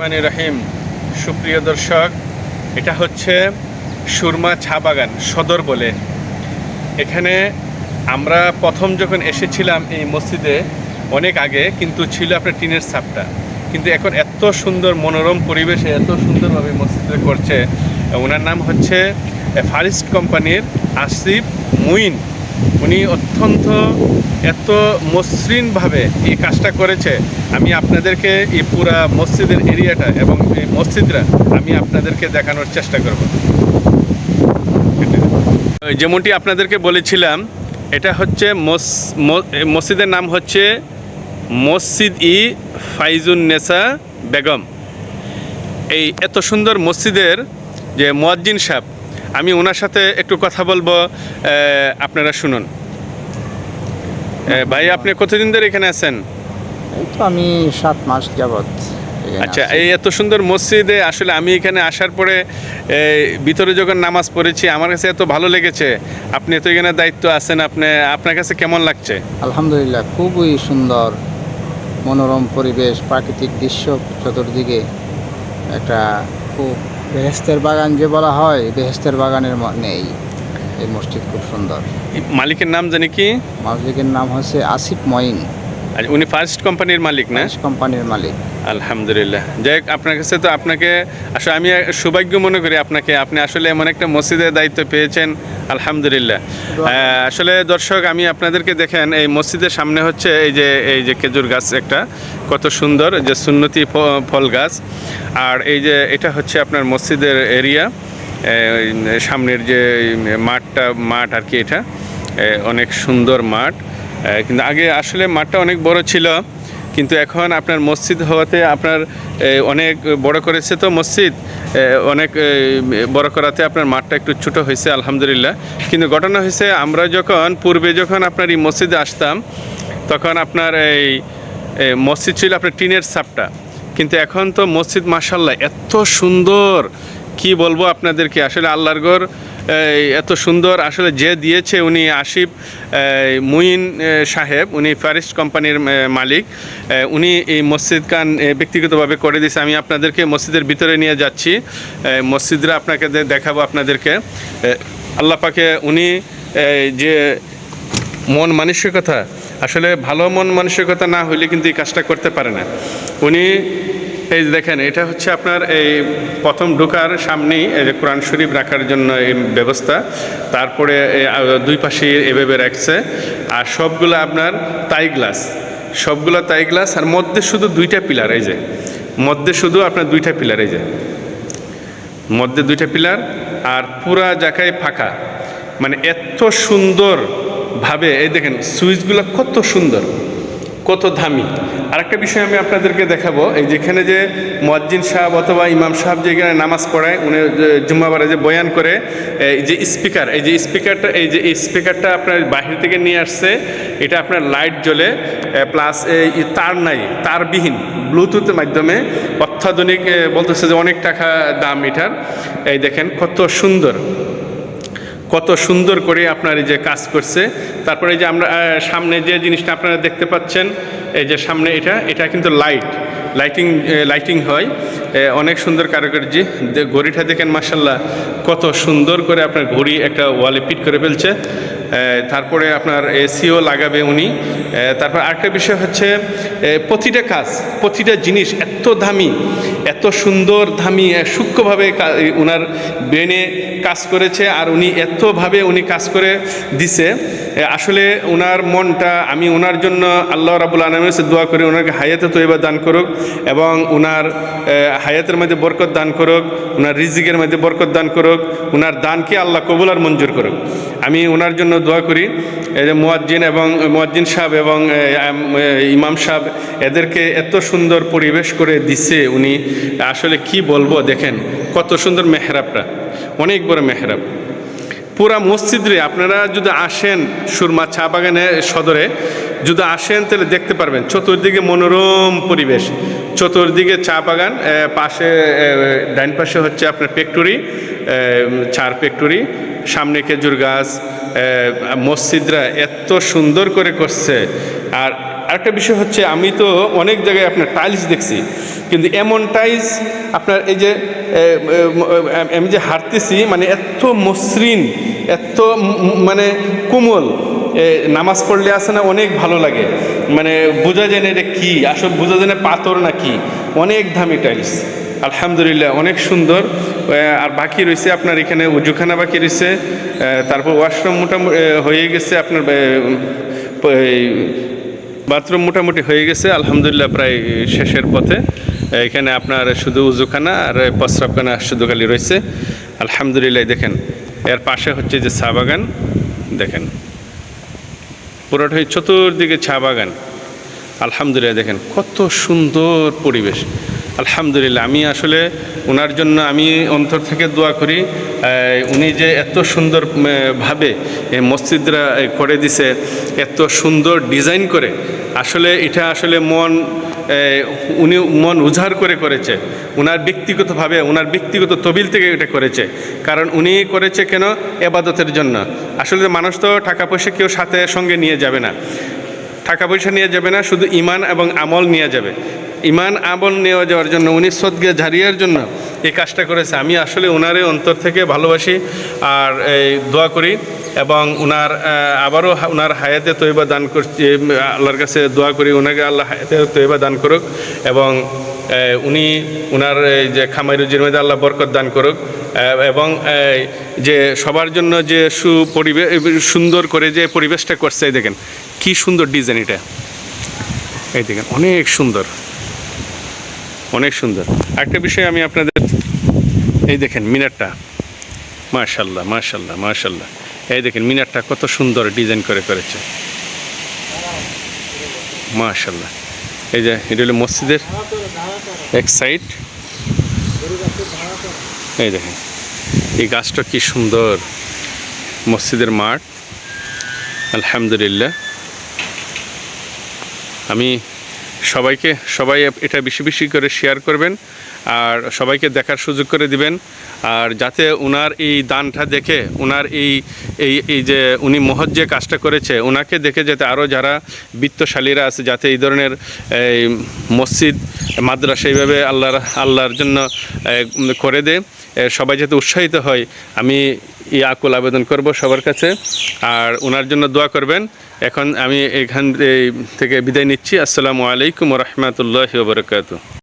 মানে রহিম। সুপ্রিয় দর্শক, এটা হচ্ছে সুরমা চা বাগান, সদর বলে। এখানে আমরা প্রথম যখন এসেছিলাম এই মসজিদে অনেক আগে, কিন্তু ছিল আপনার টিনের ছাপটা। কিন্তু এখন এত সুন্দর মনোরম পরিবেশে এত সুন্দরভাবে মসজিদে করছে। ওনার নাম হচ্ছে ফারিস্ট কোম্পানির আসিফ মুইন। উনি অত্যন্ত এত মসৃণভাবে এই কাজটা করেছে। আমি আপনাদেরকে এই পুরা মসজিদের এরিয়াটা এবং এই মসজিদরা আমি আপনাদেরকে দেখানোর চেষ্টা করব। যেমনটি আপনাদেরকে বলেছিলাম, এটা হচ্ছে মস- মসজিদের নাম হচ্ছে মসজিদ ই ফাইজুন নেসা বেগম। এই এত সুন্দর মসজিদের যে মোয়াজ্জিন সাহেব আমি ওনার সাথে একটু কথা বলব আপনারা শুনুন। ভাই আপনি কতদিন ধরে এখানে আছেন? তো আমি সাত মাস এখানে আচ্ছা এই এত সুন্দর মসজিদে আসলে আমি এখানে আসার পরে ভিতরে যখন নামাজ পড়েছি আমার কাছে এত ভালো লেগেছে। আপনি তো এখানে দায়িত্ব আছেন আপনি আপনার কাছে কেমন লাগছে? আলহামদুলিল্লাহ খুবই সুন্দর মনোরম পরিবেশ প্রাকৃতিক দৃশ্য চতুর্দিকে একটা খুব বেহেস্তের বাগান যে বলা হয় বেহেস্তের বাগানের নেই। এই মসজিদ খুব সুন্দর। মালিকের নাম জানি কি? মালিকের নাম হচ্ছে আসিফ মঈন। আর উনি ফার্স্ট কোম্পানির মালিক না? কোম্পানির মালিক। আলহামদুলিল্লাহ। যাই আপনার কাছে তো আপনাকে আসলে আমি সৌভাগ্য মনে করি আপনাকে। আপনি আসলে এমন একটা মসজিদের দায়িত্ব পেয়েছেন আলহামদুলিল্লাহ। আসলে দর্শক আমি আপনাদেরকে দেখেন এই মসজিদের সামনে হচ্ছে এই যে এই যে খেজুর গাছ একটা কত সুন্দর যে সুন্নতি ফল গাছ। আর এই যে এটা হচ্ছে আপনার মসজিদের এরিয়া সামনের যে মাঠটা মাঠ আর কি এটা অনেক সুন্দর মাঠ। কিন্তু আগে আসলে মাঠটা অনেক বড় ছিল, কিন্তু এখন আপনার মসজিদ হওয়াতে আপনার অনেক বড় করেছে তো মসজিদ অনেক বড় করাতে আপনার মাঠটা একটু ছোটো হয়েছে, আলহামদুলিল্লাহ। কিন্তু ঘটনা হয়েছে, আমরা যখন, পূর্বে যখন আপনার এই মসজিদে আসতাম, তখন আপনার এই মসজিদ ছিল আপনার টিনের সাপটা কিন্তু এখন তো মসজিদ মাসাল্লাহ এত সুন্দর, কি বলব আপনাদেরকে? আসলে আল্লাহর গড় এত সুন্দর। আসলে যে দিয়েছে উনি আসিফ মুইন সাহেব, উনি ফারিস্ট কোম্পানির মালিক। উনি এই মসজিদ কান ব্যক্তিগতভাবে করে দিয়েছে। আমি আপনাদেরকে মসজিদের ভিতরে নিয়ে যাচ্ছি। মসজিদরা আপনাকে দেখাবো আপনাদেরকে। আল্লাহ পাকে উনি যে মন মানসিকতা, আসলে ভালো মন মানসিকতা না হইলে কিন্তু এই কাজটা করতে পারে না। উনি এই যে দেখেন, এটা হচ্ছে আপনার এই প্রথম ঢোকার সামনেই এই যে কোরআন শরীফ রাখার জন্য এই ব্যবস্থা। তারপরে দুই পাশে এভাবে রাখছে। আর সবগুলো আপনার তাই গ্লাস, সবগুলো তাই গ্লাস, আর মধ্যে শুধু দুইটা পিলার, এই যে। মধ্যে শুধু আপনার দুইটা পিলার, এই যে। মধ্যে দুইটা পিলার, আর পুরা জায়গায় ফাঁকা। মানে এত সুন্দর ভাবে এই দেখেন, সুইচগুলো কত সুন্দর। কত দামি? আর একটা বিষয় আমি আপনাদেরকে দেখাবো। এই যেখানে যে মজ্জিন সাহেব অথবা ইমাম সাহেব যেখানে নামাজ পড়ায়, উনি জুম্মাবারে যে বয়ান করে, এই যে স্পিকার, এই যে স্পিকারটা, এই যে স্পিকারটা আপনার বাহির থেকে নিয়ে আসছে, এটা আপনার লাইট জ্বলে প্লাস এই তার নাই, তারবিহীন, ব্লুটুথের মাধ্যমে অত্যাধুনিক বলতেছে যে অনেক টাকা দাম এটার। এই দেখেন কত সুন্দর। কত সুন্দর করে আপনার এই যে কাজ করছে। তারপরে যে আমরা সামনে যে জিনিসটা আপনারা দেখতে পাচ্ছেন, এই যে সামনে এটা এটা কিন্তু লাইট। লাইটিং লাইটিং হয়। অনেক সুন্দর কারুকার্য। ঘড়িটা দেখেন মার্শাল্লাহ কত সুন্দর করে আপনার ঘড়ি একটা ওয়ালে পিট করে ফেলছে। তারপরে আপনার এসিও লাগাবে উনি। তারপর আরেকটা বিষয় হচ্ছে প্রতিটা কাজ, প্রতিটা জিনিস এত দামি, এত সুন্দর দামি সূক্ষ্মভাবে উনার ব্রেনে কাজ করেছে আর উনি এতভাবে উনি কাজ করে দিছে। আসলে ওনার মনটা, আমি ওনার জন্য আল্লাহ রাবুল আলমের দোয়া করি ওনাকে হায়াতে তৈবা দান করুক এবং ওনার হায়াতের মধ্যে বরকত দান করুক ওনার রিজিকের মধ্যে বরকত দান করুক ওনার দানকে আল্লাহ কবুল আর মঞ্জুর করুক। আমি ওনার জন্য দোয়া করি। এই যে মুয়াজ্জিন এবং, মুয়াজ্জিন সাহেব এবং ইমাম সাহেব, এদেরকে এত সুন্দর পরিবেশ করে দিছে উনি। আসলে কি বলব দেখেন, কত সুন্দর মেহরাবটা অনেক বড় মেহরাব। পুরা মসজিদে আপনারা যদি আসেন সুরমা চা বাগানে সদরে, যদি আসেন তাহলে দেখতে পারবেন, চতুর্দিকে মনোরম পরিবেশ। চতুর্দিকে চা বাগান পাশে ডাইন পাশে হচ্ছে আপনার ফ্যাক্টরি চার ফ্যাক্টরি, সামনে খেজুর গাছ মসজিদরা এত সুন্দর করে করছে। আর আরেকটা বিষয় হচ্ছে, আমি তো অনেক জায়গায় আপনার টাইলস দেখছি, কিন্তু এমন টাইলস আপনার এই যে আমি যে হাঁটতেছি মানে এত মসৃণ, এত মানে কোমল নামাজ পড়লে আসে না, অনেক ভালো লাগে। মানে বোঝা যায় না এটা কী, আসলে বোঝা যায় না পাথর না কি। অনেক দামি টাইলস। আলহামদুলিল্লাহ, অনেক সুন্দর। আর বাকি রয়েছে আপনার এখানে উজুখানা বাকি রয়েছে। তারপর ওয়াশরুম মোটামুটি হয়ে গেছে আপনার বাথরুম মোটামুটি হয়ে গেছে। আলহামদুলিল্লাহ প্রায় শেষের পথে। এখানে আপনার শুধু উজুখানা আর প্রস্রাবখানা শুধু খালি রয়েছে। আলহামদুলিল্লাহ, দেখেন। এর পাশে হচ্ছে যে চা বাগান, দেখেন। পুরোটাই চতুর্দিকে চা বাগান। আলহামদুলিল্লাহ দেখেন কত সুন্দর পরিবেশ। আলহামদুলিল্লাহ, আমি আসলে ওনার জন্য আমি অন্তর থেকে দোয়া করি উনি যে এত সুন্দর ভাবে এই মসজিদরা করে দিছে, এত সুন্দর ডিজাইন করে, আসলে এটা আসলে মন উনি মন উজাড় করে করেছে ওনার ব্যক্তিগতভাবে ওনার ব্যক্তিগত তবিল থেকে এটা করেছে, কারণ উনি করেছে কেন? এবাদতের জন্য। আসলে মানুষ তো টাকা পয়সা কেউ সাথে সঙ্গে নিয়ে যাবে না। টাকা পয়সা নিয়ে যাবে না, শুধু ইমান এবং আমল নিয়ে যাবে। ইমান আমল নিয়ে যাওয়ার জন্য, উনি সদগে ঝারিয়ার জন্য এই কাজটা করেছে। আমি আসলে ওনারে অন্তর থেকে ভালোবাসি আর এই দোয়া করি এবং ওনার আবারও ওনার হায়াতে তৈবা দান করছি, আল্লাহর কাছে দোয়া করি ওনাকে আল্লাহ হায়াতে তৈবা দান করুক এবং উনি এই যে খামাই রুজির মধ্যে আল্লাহ বরকত দান করুক এবং যে সবার জন্য যে সুপরিবেশ সুন্দর করে যে পরিবেশটা করছে, এই দেখেন, কি সুন্দর ডিজাইন এটা। এই দেখেন, অনেক সুন্দর। অনেক সুন্দর। একটা বিষয় আমি আপনাদের, এই দেখেন, মিনারটা। মাশাল্লাহ মাশাল্লাহ মাশাল্লাহ। এই দেখেন, মিনারটা কত সুন্দর ডিজাইন করে করেছে। মাশাল্লাহ। এই যে, এটা হলো মসজিদের এক সাইড এই দেখেন, এই গাছটা কি সুন্দর, মসজিদের মাঠ। আলহামদুলিল্লাহ। আমি সবাইকে, সবাই এটা বেশি বেশি করে শেয়ার করবেন। আর সবাইকে দেখার সুযোগ করে দিবেন। আর যাতে ওনার এই দানটা দেখে ওনার এই এই এই যে উনি মহৎ যে কাজটা করেছে ওনাকে দেখে যাতে আরও যারা বিত্তশালীরা আছে যাতে এই ধরনের এই মসজিদ মাদ্রাসা এইভাবে আল্লাহর আল্লাহর জন্য করে এ, সবাই যাতে উৎসাহিত হয় আমি এই আকুল আবেদন করব সবার কাছে। আর ওনার জন্য দোয়া করবেন। এখন আমি এখান থেকে বিদায় নিচ্ছি। আসসালামু আলাইকুম রহমতুল্লাহ বরকাত